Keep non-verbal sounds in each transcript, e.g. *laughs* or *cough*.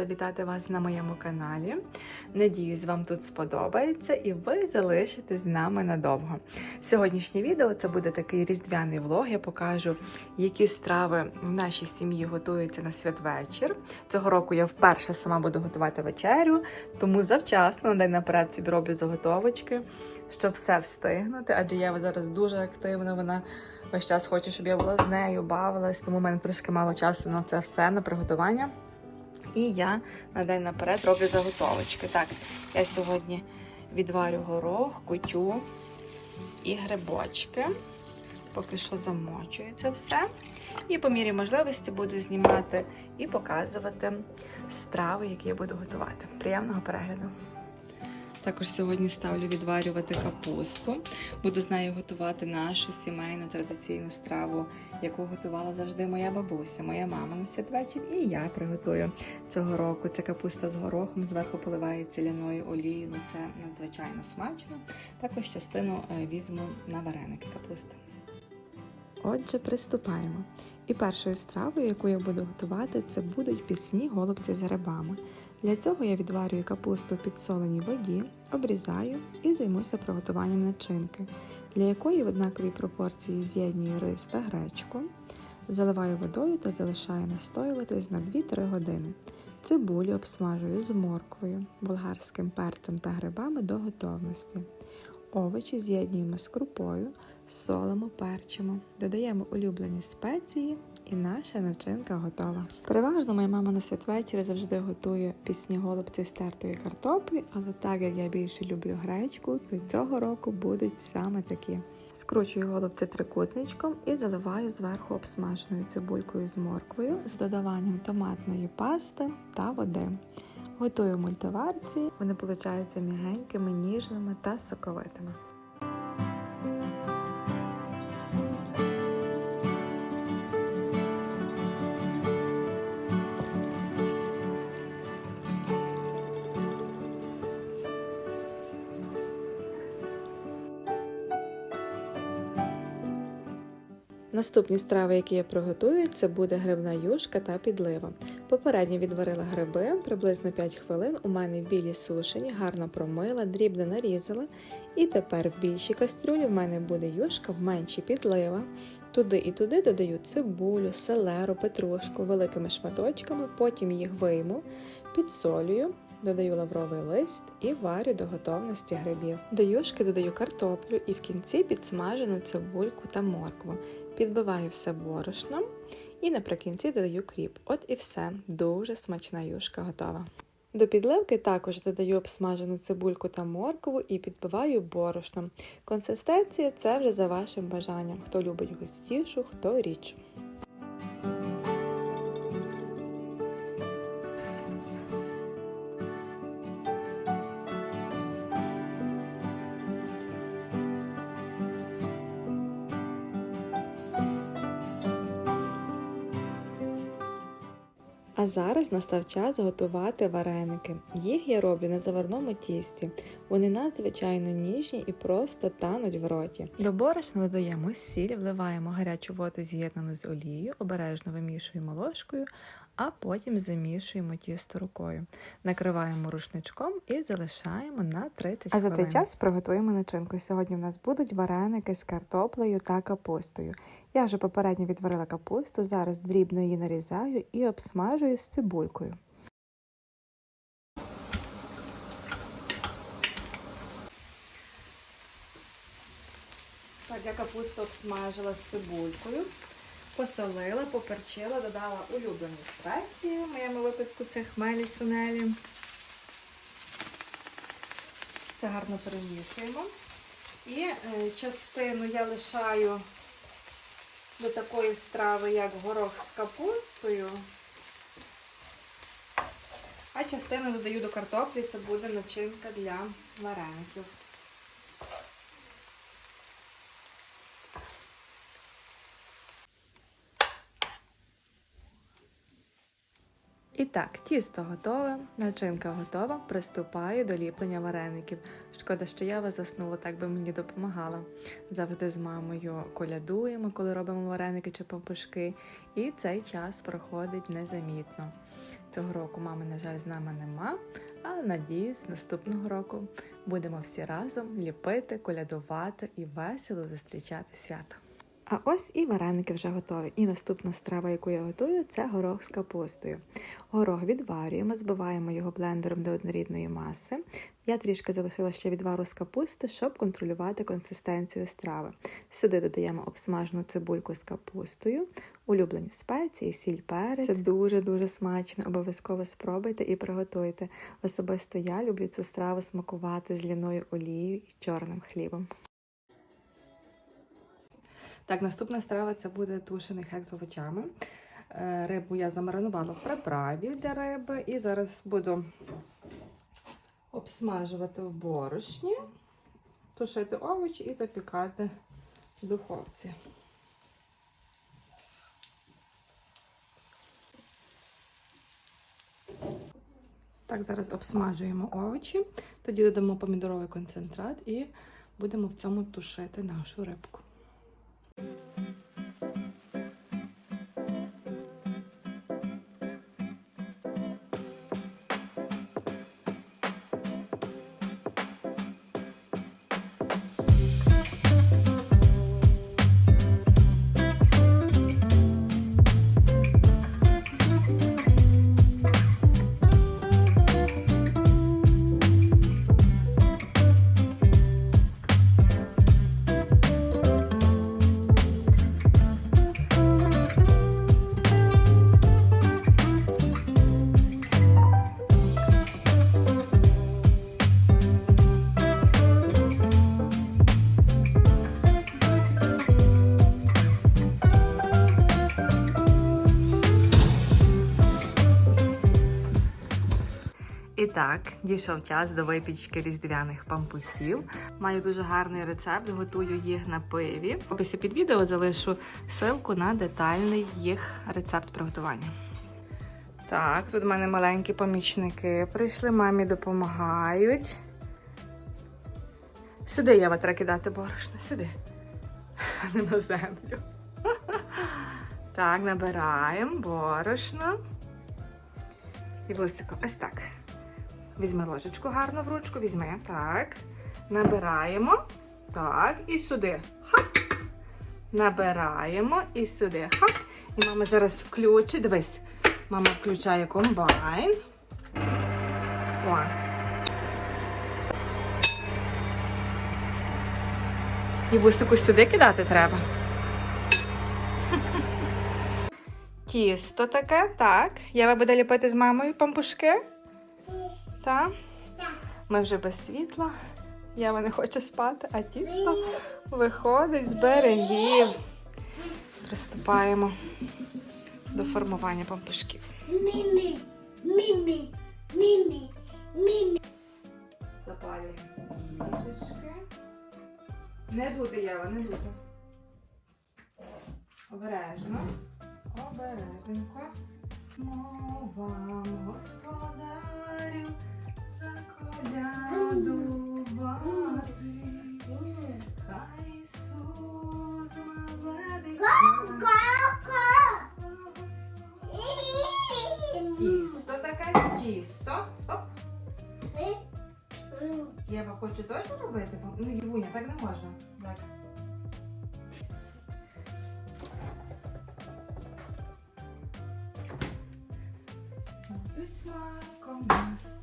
рада вітати вас на моєму каналі. Надіюсь, вам тут сподобається і ви залишитесь з нами надовго. Сьогоднішнє відео це буде такий різдвяний влог. Я покажу, які страви в нашій сім'ї готуються на святвечір. Цього року я вперше сама буду готувати вечерю, тому завчасно на день наперед собі роблю заготовочки, щоб все встигнути. Адже Єва зараз дуже активна. Вона весь час хоче, щоб я була з нею, бавилась, тому в мене трошки мало часу на це все, на приготування. І я на день наперед роблю заготовочки. Так, я сьогодні відварю горох, кутю і грибочки. Поки що замочується все. І по мірі можливості буду знімати і показувати страви, які я буду готувати. Приємного перегляду! Також сьогодні ставлю відварювати капусту. Буду з нею готувати нашу сімейну традиційну страву, яку готувала завжди моя бабуся, моя мама на святвечір, і я приготую цього року. Це капуста з горохом, зверху поливається ляною олією. Ну це надзвичайно смачно. Також частину е, візьму на вареники капусти. Отже, приступаємо. І першою стравою, яку я буду готувати, це будуть пісні голубці з грибами. Для цього я відварюю капусту в підсоленій воді, обрізаю і займуся приготуванням начинки, для якої в однаковій пропорції з'єднюю рис та гречку, заливаю водою та залишаю настоюватись на 2-3 години. Цибулю обсмажую з морквою, болгарським перцем та грибами до готовності. Овочі з'єднуємо з крупою, солимо, перчимо, додаємо улюблені спеції і наша начинка готова. Переважно моя мама на святвечір завжди готує пісні голубці з тертої картоплі, але так як я більше люблю гречку, то цього року будуть саме такі. Скручую голубці трикутничком і заливаю зверху обсмаженою цибулькою з морквою з додаванням томатної пасти та води. Готую мультиварці, вони получаються м'ягенькими, ніжними та соковитими. Наступні страви, які я приготую, це буде грибна юшка та підлива. Попередньо відварила гриби, приблизно 5 хвилин. У мене білі сушені, гарно промила, дрібно нарізала. І тепер в більшій кастрюлі в мене буде юшка, в меншій підлива. Туди і туди додаю цибулю, селеру, петрушку великими шматочками, потім їх вийму, підсолюю, додаю лавровий лист і варю до готовності грибів. До юшки додаю картоплю і в кінці підсмажену цибульку та моркву. Підбиваю все борошном і наприкінці додаю кріп. От і все. Дуже смачна юшка готова. До підливки також додаю обсмажену цибульку та моркву і підбиваю борошном. Консистенція це вже за вашим бажанням. Хто любить густішу, хто рідшу. Зараз настав час готувати вареники. Їх я роблю на заварному тісті. Вони надзвичайно ніжні і просто тануть в роті. До борошна додаємо сіль, вливаємо гарячу воду з'єднану з олією, обережно вимішуємо ложкою, а потім замішуємо тісто рукою. Накриваємо рушничком і залишаємо на 30 А за хвилин. цей час приготуємо начинку. Сьогодні в нас будуть вареники з картоплею та капустою. Я вже попередньо відварила капусту, зараз дрібно її нарізаю і обсмажую з цибулькою. Так, я капусту обсмажила з цибулькою, посолила, поперчила, додала улюблені спеції, в моєму випадку це хмелі сунелі. Все гарно перемішуємо. І е, частину я лишаю до такої страви, як горох з капустою. А частину додаю до картоплі, це буде начинка для вареників. І так, тісто готове, начинка готова. Приступаю до ліплення вареників. Шкода, що я вас заснула, так би мені допомагала. Завжди з мамою колядуємо, коли робимо вареники чи пампушки, і цей час проходить незамітно. Цього року мами, на жаль, з нами нема, але надіюсь, наступного року будемо всі разом ліпити, колядувати і весело зустрічати свято. А ось і вареники вже готові. І наступна страва, яку я готую, це горох з капустою. Горох відварюємо, збиваємо його блендером до однорідної маси. Я трішки залишила ще відвару з капусти, щоб контролювати консистенцію страви. Сюди додаємо обсмажену цибульку з капустою, улюблені спеції, сіль перець. Це дуже-дуже смачно. Обов'язково спробуйте і приготуйте. Особисто я люблю цю страву смакувати з ліною олією і чорним хлібом. Так, наступна страва це буде тушений хек з овочами. Е, Рибу я замаринувала в приправі для риби і зараз буду обсмажувати в борошні, тушити овочі і запікати в духовці. Так, зараз обсмажуємо овочі, тоді додамо помідоровий концентрат і будемо в цьому тушити нашу рибку. Thank you. І так, дійшов час до випічки різдвяних пампусів. Маю дуже гарний рецепт, готую їх на пиві. В описі під відео залишу ссылку на детальний їх рецепт приготування. Так, тут в мене маленькі помічники прийшли, мамі допомагають. Сюди Єва треба кидати борошно, сюди. *laughs* Не на землю. Так, набираємо борошно. І вусико, ось так. Візьми ложечку гарно в ручку, візьми. Так. Набираємо. Так, і сюди. Хап. Набираємо і сюди. Хап. І мама зараз включить. Дивись. Мама включає комбайн. О. І вусику сюди кидати треба. Тісто таке, так. Єва буде ліпити з мамою пампушки. Так? Ми вже без світла. Єва не хоче спати, а тісто виходить з берегів. Приступаємо до формування пампушків. Мімі, мімі, мімі, мімі. Запалюємо свічечки. Не дути, Єва, не дути. Обережно. Обережненько. Мова господарю Тісто таке, тісто. Стоп. Єва хоче теж робити? Ну, Євуня, так не можна. Так. Будуть смаком нас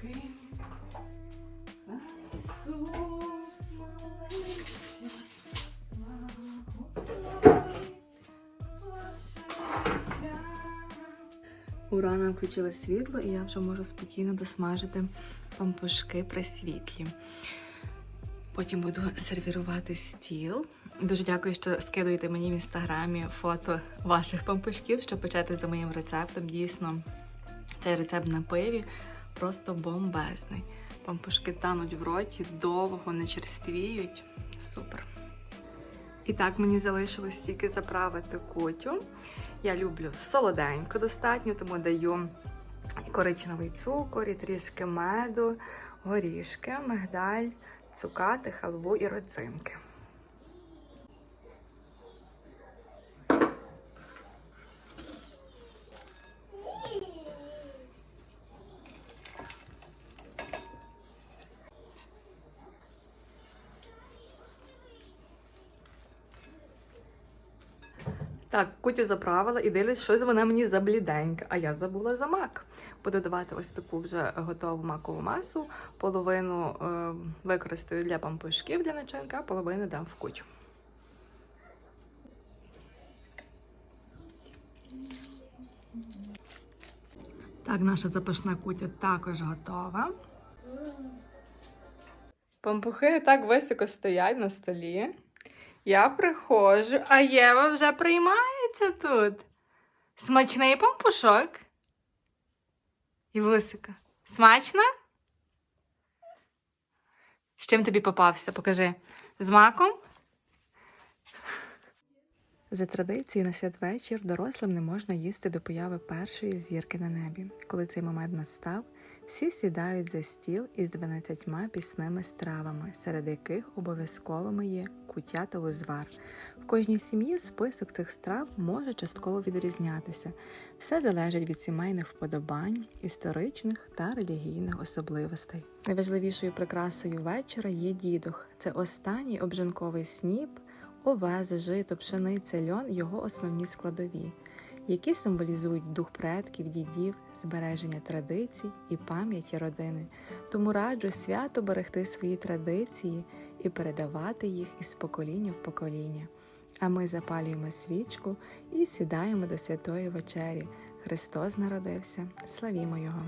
Хай Ісус молиться, благослови. Ура, нам включили світло, і я вже можу спокійно досмажити пампушки при світлі. Потім буду сервірувати стіл. Дуже дякую, що скидуєте мені в інстаграмі фото ваших пампушків, щоб почати за моїм рецептом. Дійсно, цей рецепт на пиві просто бомбезний. Пампушки тануть в роті, довго не черствіють. Супер. І так мені залишилось тільки заправити кутю. Я люблю солоденько достатньо, тому даю і коричневий цукор, і трішки меду, горішки, мигдаль, цукати, халву і родзинки. Так, кутю заправила і дивлюсь, щось вона мені забліденька, а я забула за мак. Буду давати ось таку вже готову макову масу. Половину е, використаю для пампушків для начинки, а половину дам в кутю. Так, наша запашна кутя також готова. Пампухи так високо стоять на столі. Я приходжу, а Єва вже приймається тут. Смачний пампушок. Івусика, смачно? З чим тобі попався? Покажи. З маком? За традицією на святвечір дорослим не можна їсти до появи першої зірки на небі. Коли цей момент настав, всі сідають за стіл із 12 пісними стравами, серед яких обов'язковими є куття та узвар. В кожній сім'ї список цих страв може частково відрізнятися. Все залежить від сімейних вподобань, історичних та релігійних особливостей. Найважливішою прикрасою вечора є дідух. Це останній обжанковий сніп, овес, жито, пшениця, льон його основні складові, які символізують дух предків, дідів, збереження традицій і пам'яті родини. Тому раджу свято берегти свої традиції і передавати їх із покоління в покоління. А ми запалюємо свічку і сідаємо до святої вечері. Христос народився. Славімо Його!